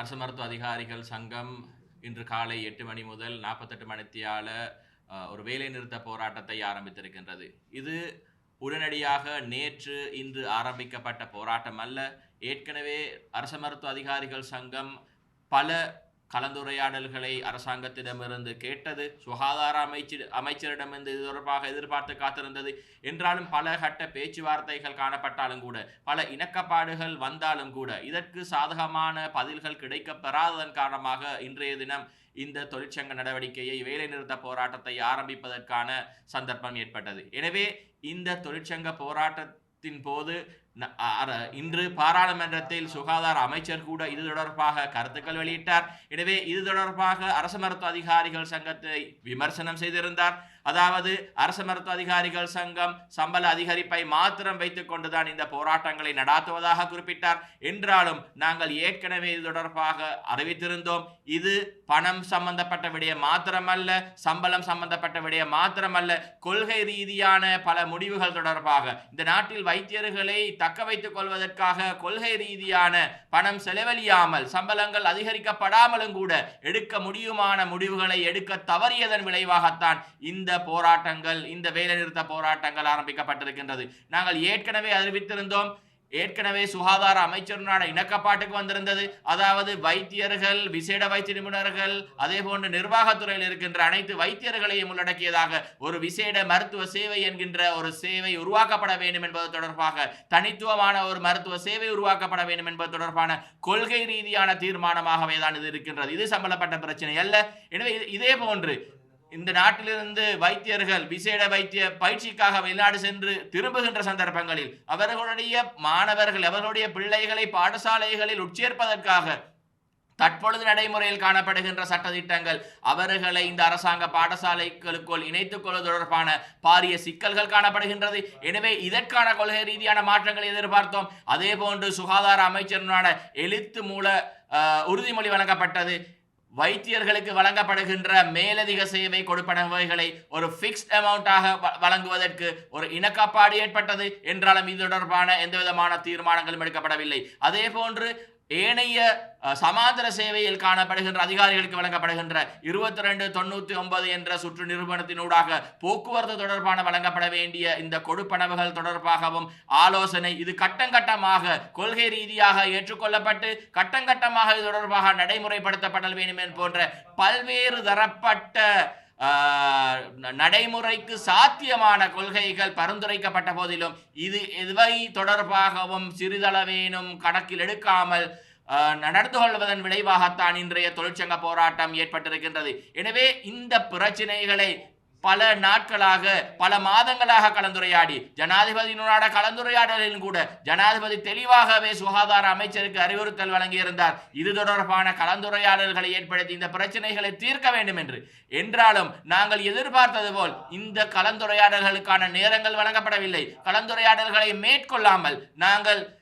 அரசு மருத்துவ அதிகாரிகள் சங்கம் இன்று காலை எட்டு மணி முதல் நாற்பத்தெட்டு மணித்தியால ஒரு ஒரு வேலைநிறுத்த போராட்டத்தை ஆரம்பித்திருக்கின்றது. இது உடனடியாக நேற்று இன்று ஆரம்பிக்கப்பட்ட போராட்டம் அல்ல ஏற்கனவே அரச மருத்துவ அதிகாரிகள் சங்கம் பல கலந்துரையாடல்களை அரசாங்கத்திடமிருந்து கேட்டது சுகாதார அமைச்சர் அமைச்சரிடமிருந்து இது தொடர்பாக எதிர்பார்த்து காத்திருந்தது. என்றாலும் பல கட்ட பேச்சுவார்த்தைகள் காணப்பட்டாலும் கூட பல இணக்கப்பாடுகள் வந்தாலும் கூட இதற்கு சாதகமான பதில்கள் கிடைக்கப்பெறாததன் காரணமாக இன்றைய தினம் இந்த தொழிற்சங்க நடவடிக்கையை வேலைநிறுத்த போராட்டத்தை ஆரம்பிப்பதற்கான சந்தர்ப்பம் ஏற்பட்டது. எனவே இந்த தொழிற்சங்க போராட்டத்தின் போது இன்று பாராளுமன்றத்தில் சுகாதார அமைச்சர் கூட இது தொடர்பாக கருத்துக்கள் வெளியிட்டார். எனவே இது தொடர்பாக அரசு மருத்துவ அதிகாரிகள் சங்கத்தை விமர்சனம் செய்திருந்தார். அதாவது அரசு மருத்துவ அதிகாரிகள் சங்கம் சம்பள அதிகரிப்பை மாத்திரம் வைத்துக் கொண்டுதான் இந்த போராட்டங்களை நடாத்துவதாக குறிப்பிட்டார். என்றாலும் நாங்கள் ஏற்கனவே இது தொடர்பாக அறிவித்திருந்தோம். இது பணம் சம்பந்தப்பட்ட விடயம் மாத்திரமல்ல சம்பளம் சம்பந்தப்பட்ட விடயம் மாத்திரமல்ல கொள்கை ரீதியான பல முடிவுகள் தொடர்பாக. இந்த நாட்டில் வைத்தியர்களை தக்க வைத்துக் கொள்வதற்காக கொள்கை ரீதியான பணம் செலவழியாமல் சம்பளங்கள் அதிகரிக்கப்படாமலும் கூட எடுக்க முடியுமான முடிவுகளை எடுக்க தவறியதன் விளைவாகத்தான் இந்த போராட்டங்கள் இந்த வேலைநிறுத்த போராட்டங்கள் ஆரம்பிக்கப்பட்டிருக்கின்றது. நாங்கள் ஏற்கனவே அறிவித்திருந்தோம் ஏற்கனவே சுகாதார அமைச்சருடான இணக்கப்பாட்டுக்கு வந்திருந்தது. அதாவது வைத்தியர்கள் விசேட வைத்திய நிபுணர்கள் அதே போன்று நிர்வாகத்துறையில் இருக்கின்ற அனைத்து வைத்தியர்களையும் உள்ளடக்கியதாக ஒரு விசேட மருத்துவ சேவை என்கின்ற ஒரு சேவை உருவாக்கப்பட வேண்டும் என்பது தொடர்பாக தனித்துவமான ஒரு மருத்துவ சேவை உருவாக்கப்பட வேண்டும் என்பது தொடர்பான கொள்கை ரீதியான தீர்மானமாகவே தான் இது இருக்கின்றது. இது சம்பந்தப்பட்ட பிரச்சனை அல்ல. எனவே இது- இதே போன்று இந்த நாட்டிலிருந்து வைத்தியர்கள் விசேட வைத்திய பயிற்சிக்காக வெளிநாடு சென்று திரும்புகின்ற சந்தர்ப்பங்களில் அவர்களுடைய மாணவர்கள் அவர்களுடைய பிள்ளைகளை பாடசாலைகளில் உட்சேர்ப்பதற்காக தற்பொழுது நடைமுறையில் காணப்படுகின்ற சட்டத்திட்டங்கள் அவர்களை இந்த அரசாங்க பாடசாலைகளுக்குள் இணைத்துக் கொள்வது தொடர்பான பாரிய சிக்கல்கள் காணப்படுகின்றது. எனவே இதற்கான கொள்கை ரீதியான மாற்றங்களை எதிர்பார்த்தோம். அதே போன்று சுகாதார அமைச்சருடனான எழுத்து மூல உறுதிமொழி வழங்கப்பட்டது. வைத்தியர்களுக்கு வழங்கப்படுகின்ற மேலதிக சேவை கொடுப்பனவைகளை ஒரு ஃபிக்ஸ்ட் அமௌண்ட்டாக வழங்குவதற்கு ஒரு இணக்கப்பாடு ஏற்பட்டது என்றாலும் இது தொடர்பான எந்த விதமான தீர்மானங்களும் எடுக்கப்படவில்லை. அதே போன்று ஏனைய அஹ், சமாந்தர சேவையில் காணப்படுகின்ற அதிகாரிகளுக்கு வழங்கப்படுகின்ற இருபத்தி ரெண்டு தொண்ணூத்தி ஒன்பது என்ற சுற்று நிறுவனத்தினூடாக போக்குவரத்து தொடர்பான வழங்கப்பட வேண்டிய இந்த கொடுப்பனவுகள் தொடர்பாகவும் ஆலோசனை இது கட்டங்கட்டமாக கொள்கை ரீதியாக ஏற்றுக்கொள்ளப்பட்டு கட்டங்கட்டமாக இது தொடர்பாக நடைமுறைப்படுத்தப்பட வேண்டும் என்பது போன்ற பல்வேறு தரப்பட்ட நடைமுறைக்கு சாத்தியமான கொள்கைகள் பரிந்துரைக்கப்பட்ட போதிலும் இது எவை தொடர்பாகவும் சிறிதளவேனும் கணக்கில் எடுக்காமல் நடந்து கொள்வதன் விளைவாகத்தான் இன்றைய தொழிற்சங்க போராட்டம் ஏற்பட்டிருக்கின்றது. எனவே இந்த பிரச்சினைகளை பல நாட்களாக பல மாதங்களாக கலந்துரையாடி ஜனாதிபதியினோட கலந்துரையாடலிலும் கூட ஜனாதிபதி தெளிவாகவே சுகாதார அமைச்சருக்கு அறிவுறுத்தல் வழங்கியிருந்தார். இது தொடர்பான கலந்துரையாடல்களை ஏற்படுத்தி இந்த பிரச்சனைகளை தீர்க்க வேண்டும் என்று. என்றாலும் நாங்கள் எதிர்பார்த்தது போல் இந்த கலந்துரையாடல்களுக்கான நேரங்கள் வழங்கப்படவில்லை. கலந்துரையாடல்களை மேற்கொள்ளாமல் நாங்கள்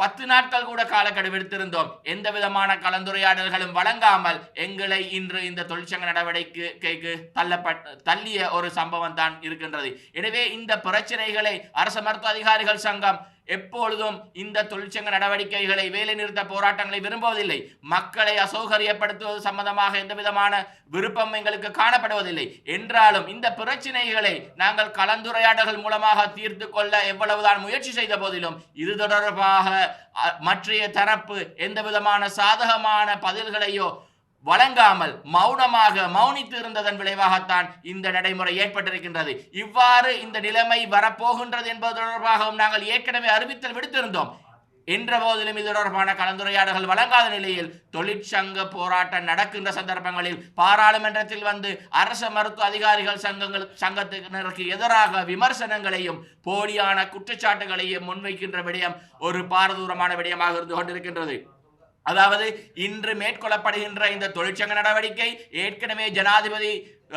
பத்து நாட்கள் கூட காலக்கெடு விடுத்திருந்தோம். எந்த விதமான கலந்துரையாடல்களும் வழங்காமல் எங்களை இன்று இந்த தொழிற்சங்க நடவடிக்கைக்கு தள்ளப்பட்ட தள்ளிய ஒரு சம்பவம் தான் இருக்கின்றது. எனவே இந்த பிரச்சனைகளை அரசு மருத்துவ அதிகாரிகள் சங்கம் எப்பொழுதும் இந்த தொழிற்சங்க நடவடிக்கைகளை வேலை நிறுத்த போராட்டங்களை விரும்புவதில்லை. மக்களை அசௌகரியப்படுத்துவது சம்பந்தமாக எந்த விதமான விருப்பம் எங்களுக்கு காணப்படுவதில்லை. என்றாலும் இந்த பிரச்சனைகளை நாங்கள் கலந்துரையாடல்கள் மூலமாக தீர்த்து கொள்ள எவ்வளவுதான் முயற்சி செய்த போதிலும் இது தொடர்பாக அ, மற்றைய தரப்பு எந்த விதமான சாதகமான பதில்களையோ வழங்காமல் மௌனமாக மௌனித்து இருந்ததன் விளைவாகத்தான் இந்த நடைமுறை ஏற்பட்டிருக்கின்றது. இவ்வாறு இந்த நிலைமை வரப்போகின்றது என்பது தொடர்பாகவும் நாங்கள் ஏற்கனவே அறிவித்தல் விடுத்திருந்தோம். என்ற போதிலும் இது தொடர்பான கலந்துரையாடல்கள் வழங்காத நிலையில் தொழிற்சங்க போராட்டம் நடக்கின்ற சந்தர்ப்பங்களில் பாராளுமன்றத்தில் வந்து அரச மருத்துவ அதிகாரிகள் சங்கங்கள் சங்கத்தினருக்கு எதிராக விமர்சனங்களையும் போலியான குற்றச்சாட்டுகளையும் முன்வைக்கின்ற விடயம் ஒரு பாரதூரமான விடயமாக இருந்து கொண்டிருக்கின்றது. அதாவது இன்று மேற்கொள்ளப்படுகின்ற இந்த தொழிற்சங்க நடவடிக்கை ஏற்கனவே ஜனாதிபதி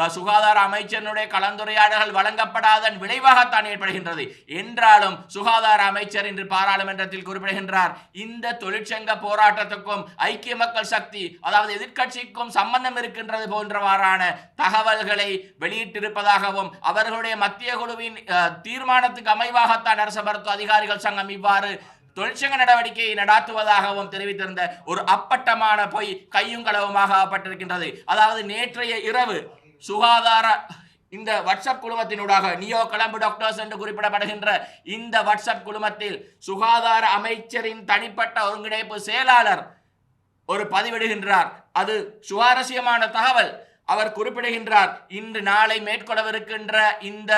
சுகாதார அமைச்சரினுடைய கலந்துரையாடல்கள் வழங்கப்படாதன் விளைவாகத்தான் ஏற்படுகின்றது. என்றாலும் சுகாதார அமைச்சர் இன்று பாராளுமன்றத்தில் குறிப்பிடுகின்றார் இந்த தொழிற்சங்க போராட்டத்துக்கும் ஐக்கிய மக்கள் சக்தி அதாவது எதிர்க்கட்சிக்கும் சம்பந்தம் இருக்கின்றது போன்றவாறான தகவல்களை வெளியிட்டிருப்பதாகவும் அவர்களுடைய மத்திய குழுவின் அஹ், தீர்மானத்துக்கு அமைவாகத்தான் அரச மருத்துவ அதிகாரிகள் சங்கம் இவ்வாறு தொழிற்சங்க நடவடிக்கையை நடாத்துவதாகவும் தெரிவித்திருந்த ஒரு அப்பட்டமான பொய் கையும் களவுமாக ஆகப்பட்டிருக்கின்றது. அதாவது நேற்றைய இரவு சுகாதார இந்த வாட்ஸ்அப் குழுமத்தினூடாக நியோ கிளம்பு டாக்டர்ஸ் என்று குறிப்பிடப்படுகின்ற இந்த வாட்ஸ்அப் குழுமத்தில் சுகாதார அமைச்சரின் தனிப்பட்ட ஒருங்கிணைப்பு செயலாளர் ஒரு பதிவிடுகின்றார். அது சுவாரஸ்யமான தகவல். அவர் குறிப்பிடுகின்றார் இன்று நாளை மேற்கொள்ளவிருக்கின்ற இந்த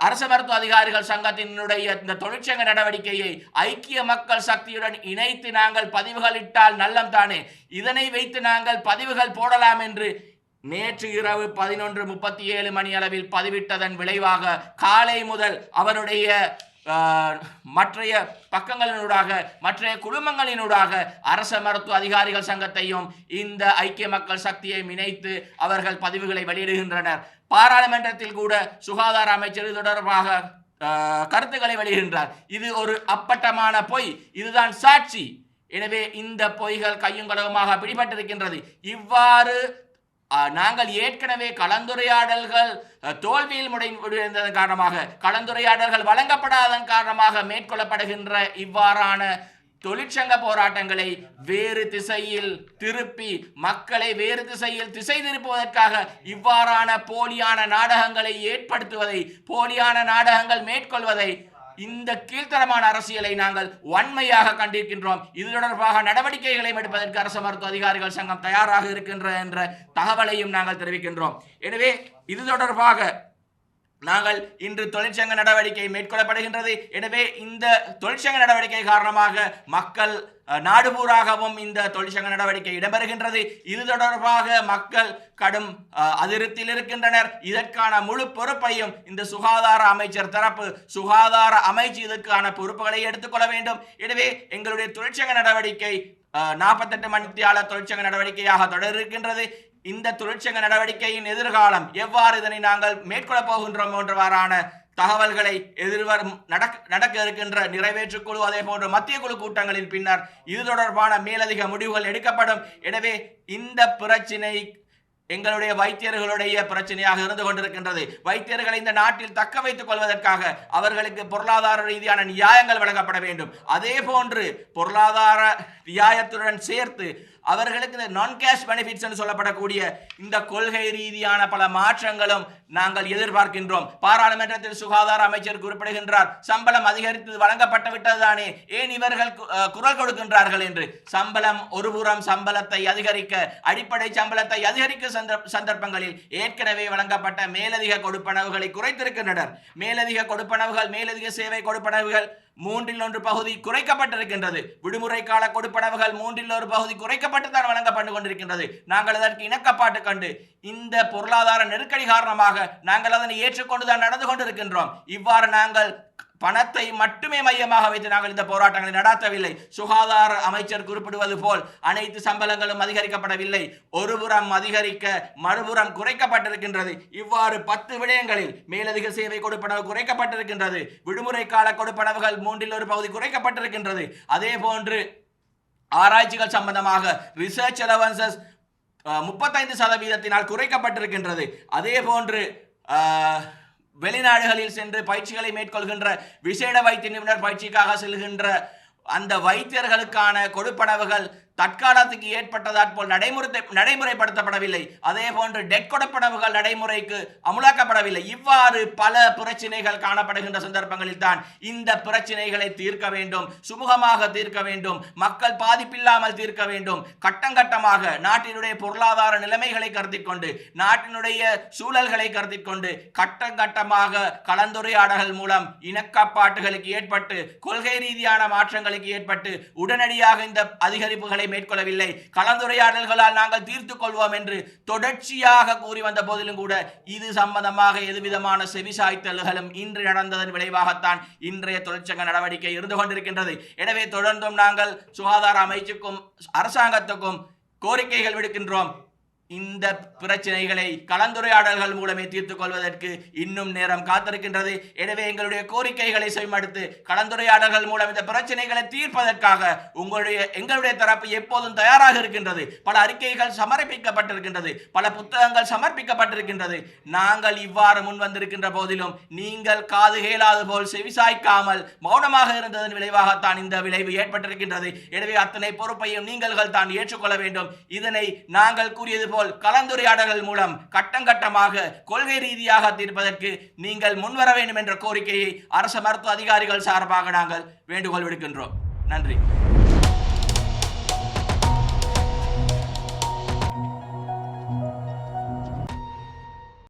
அரச மருத்துவ அதிகாரிகள் சங்கத்தினுடைய இந்த தொழிற்சங்க நடவடிக்கையை ஐக்கிய மக்கள் சக்தியுடன் இணைத்து நாங்கள் பதிவுகள் இட்டால் நல்லம் தானே இதனை வைத்து நாங்கள் பதிவுகள் போடலாம் என்று நேற்று இரவு பதினொன்று முப்பத்தி ஏழு மணி அளவில் பதிவிட்டதன் விளைவாக காலை முதல் அவருடைய மற்றைய பக்கங்களினூடாக மற்றைய குழுமங்களினூடாக அரச மருத்துவ அதிகாரிகள் சங்கத்தையும் இந்த ஐக்கிய மக்கள் சக்தியை இணைத்து அவர்கள் பதிவுகளை வெளியிடுகின்றனர். பாராளுமன்றத்தில் கூட சுகாதார அமைச்சர் தொடர்பாக கருத்துக்களை வெளியிடுகின்றார். இது ஒரு அப்பட்டமான பொய். இதுதான் சாட்சி. எனவே இந்த பொய்கள் கையும் களவுமாக பிடிபட்டிருக்கின்றது. இவ்வாறு நாங்கள் ஏற்கனவே கலந்துரையாடல்கள் தோல்வியில் முடிந்ததன் காரணமாக கலந்துரையாடல்கள் வழங்கப்படாதன் காரணமாக மேற்கொள்ளப்படுகின்ற இவ்வாறான தொழிற்சங்க போராட்டங்களை வேறு திசையில் திருப்பி மக்களை வேறு திசையில் திசை திருப்புவதற்காக இவ்வாறான போலியான நாடகங்களை ஏற்படுத்துவதை போலியான நாடகங்கள் மேற்கொள்வதை இந்த கீழ்த்தரமான அரசியலை நாங்கள் வன்மையாக கண்டிருக்கின்றோம். இது தொடர்பாக நடவடிக்கைகளை எடுப்பதற்கு அரசு மருத்துவ அதிகாரிகள் சங்கம் தயாராக இருக்கின்ற என்ற தகவலையும் நாங்கள் தெரிவிக்கின்றோம். எனவே இது தொடர்பாக நாங்கள் இன்று தொழிற்சங்க நடவடிக்கை மேற்கொள்ளப்படுகின்றது. எனவே இந்த தொழிற்சங்க நடவடிக்கை காரணமாக மக்கள் நாடுபூராகவும் இந்த தொழிற்சங்க நடவடிக்கை இடம்பெறுகின்றது. இது தொடர்பாக மக்கள் கடும் அதிருப்தியில் இருக்கின்றனர். இதற்கான முழு பொறுப்பையும் இந்த சுகாதார அமைச்சர் தரப்பு சுகாதார அமைச்சு இதற்கான பொறுப்புகளை எடுத்துக்கொள்ள வேண்டும். எனவே எங்களுடைய தொழிற்சங்க நடவடிக்கை நாற்பத்தெட்டு மணித்தியாளர் தொழிற்சங்க நடவடிக்கையாக தொடர் இருக்கின்றது இந்த தொழிற்சங்க நடவடிக்கையின் எதிர்காலம் எவ்வாறு இதனை நாங்கள் மேற்கொள்ளப் போகின்றோம் என்றவாறான தகவல்களை எதிர்வரும் நடக்க நடக்க இருக்கின்ற நிறைவேற்று குழு அதே போன்ற மத்திய குழு கூட்டங்களின் பின்னர் இது தொடர்பான மேலதிக முடிவுகள் எடுக்கப்படும். எனவே இந்த பிரச்சினை எங்களுடைய வைத்தியர்களுடைய பிரச்சனையாக இருந்து கொண்டிருக்கின்றது. வைத்தியர்களை இந்த நாட்டில் தக்க வைத்துக் கொள்வதற்காக அவர்களுக்கு பொருளாதார ரீதியான நியாயங்கள் வழங்கப்பட வேண்டும். அதே போன்று பொருளாதார நியாயத்துடன் சேர்த்து அவர்களுக்கு இந்த நான் கேஷ் பெனிஃபிட்ஸ் என்று சொல்லப்படக்கூடிய இந்த கொள்கை ரீதியான பல மாற்றங்களும் நாங்கள் எதிர்பார்க்கின்றோம். பாராளுமன்றத்தில் சுகாதார அமைச்சர் குறிப்பிடுகின்றார் சம்பளம் அதிகரித்து வழங்கப்பட்டு விட்டதுதானே ஏன் இவர்கள் கு- குரல் கொடுக்கின்றார்கள் என்று? சம்பளம் ஒருபுறம் சம்பளத்தை அதிகரிக்க அடிப்படை சம்பளத்தை அதிகரிக்க சந்தர்ப்பங்களில் ஏற்கனவே வழங்கப்பட்ட மேலதிக கொடுப்பனவுகளை குறைத்திருக்கின்றனர். மேலதிக கொடுப்பனவுகள் மேலதிக சேவை கொடுப்பனவுகள் மூன்றில் ஒன்று பகுதி குறைக்கப்பட்டிருக்கின்றது. விடுமுறை கால கொடுப்பனவுகள் மூன்றில் ஒரு பகுதி குறைக்கப்பட்டுத்தான் வழங்கப்பட்டு கொண்டிருக்கின்றது நாங்கள் அதற்கு இணக்கப்பாட்டு கண்டு இந்த பொருளாதார நெருக்கடி காரணமாக நாங்கள் அதனை ஏற்றுக்கொண்டுதான் நடந்து கொண்டிருக்கின்றோம். இவ்வாறு நாங்கள் பணத்தை மட்டுமே மையமாக வைத்து நாங்கள் இந்த போராட்டங்களை நடாத்தவில்லை. சுகாதார அமைச்சர் குறிப்பிடுவது போல் அனைத்து சம்பளங்களும் அதிகரிக்கப்படவில்லை. ஒருபுறம் அதிகரிக்க மறுபுறம் குறைக்கப்பட்டிருக்கின்றது. இவ்வாறு பத்து விடயங்களில் மேலதிக சேவை கொடுப்பனவு குறைக்கப்பட்டிருக்கின்றது. விடுமுறை கால கொடுப்பனவுகள் மூன்றில் ஒரு பகுதி குறைக்கப்பட்டிருக்கின்றது. அதே போன்று ஆராய்ச்சிகள் சம்பந்தமாக ரிசர்ச் அலவன்சஸ் முப்பத்தைந்து சதவீதத்தினால் குறைக்கப்பட்டிருக்கின்றது. அதே போன்று வெளிநாடுகளில் சென்று பயிற்சிகளை மேற்கொள்கின்ற விசேட வைத்திய நிபுணர் பயிற்சிக்காக செல்கின்ற அந்த வைத்தியர்களுக்கான கொடுப்பனவுகள் தற்காலத்துக்கு ஏற்பட்டதாற் போல் நடைமுறை நடைமுறைப்படுத்தப்படவில்லை. அதே போன்று டெட் கொடுப்பனவுகள் நடைமுறைக்கு அமுலாக்கப்படவில்லை. இவ்வாறு பல பிரச்சனைகள் காணப்படுகின்ற சந்தர்ப்பங்களில் தான் இந்த பிரச்சனைகளை தீர்க்க வேண்டும் சுமூகமாக தீர்க்க வேண்டும் மக்கள் பாதிப்பில்லாமல் தீர்க்க வேண்டும். கட்டங்கட்டமாக நாட்டினுடைய பொருளாதார நிலைமைகளை கருத்தில் கொண்டு நாட்டினுடைய சூழல்களை கருத்தில் கொண்டு கட்டங்கட்டமாக கலந்துரையாடல்கள் மூலம் இணக்கப்பாட்டுகளுக்கு ஏற்பட்டு கொள்கை ரீதியான மாற்றங்களுக்கு ஏற்பட்டு உடனடியாக இந்த அதிகரிப்புகளை மேற்கொள்ளவில்லை. கலந்துரையாடல்களால் நாங்கள் தீர்த்து கொள்வோம் என்று தொடர்ச்சியாக கூறி வந்த போதிலும் கூட இது சம்பந்தமாக எதுவிதமான செவிசாய்த்தல்களும் இன்று நடந்ததன் விளைவாகத்தான் இன்றைய தொழிற்சங்க நடவடிக்கை இருந்து கொண்டிருக்கின்றது. எனவே தொடர்ந்தும் நாங்கள் சுகாதார அமைச்சுக்கும் அரசாங்கத்துக்கும் கோரிக்கைகள் விடுக்கின்றோம். இந்த பிரச்சனைகளை கலந்துரையாடல்கள் மூலமே தீர்த்துக் கொள்வதற்கு இன்னும் நேரம் காத்திருக்கின்றது. எனவே எங்களுடைய கோரிக்கைகளை செய்மடுத்து கலந்துரையாடல்கள் மூலம் இந்த பிரச்சனைகளை தீர்ப்பதற்காக உங்களுடைய எங்களுடைய தரப்பு எப்போதும் தயாராக இருக்கின்றது. பல அறிக்கைகள் சமர்ப்பிக்கப்பட்டிருக்கின்றது. பல புத்தகங்கள் சமர்ப்பிக்கப்பட்டிருக்கின்றது. நாங்கள் இவ்வாறு முன் வந்திருக்கின்ற போதிலும் நீங்கள் காது கேளாது போல் செவிசாய்க்காமல் மௌனமாக இருந்ததன் விளைவாகத்தான் இந்த விளைவு ஏற்பட்டிருக்கின்றது. எனவே அத்தனை பொறுப்பையும் நீங்கள்கள் தான் ஏற்றுக்கொள்ள வேண்டும். இதனை நாங்கள் கூறியது போல் கலந்துரையாடல்கள் மூலம் கட்டங்கட்டமாக கொள்கை ரீதியாக தீர்ப்பதற்கு நீங்கள் முன்வர வேண்டும் என்ற கோரிக்கையை அரசு மருத்துவ அதிகாரிகள் சார்பாக நாங்கள் வேண்டுகோள் விடுக்கின்றோம். நன்றி.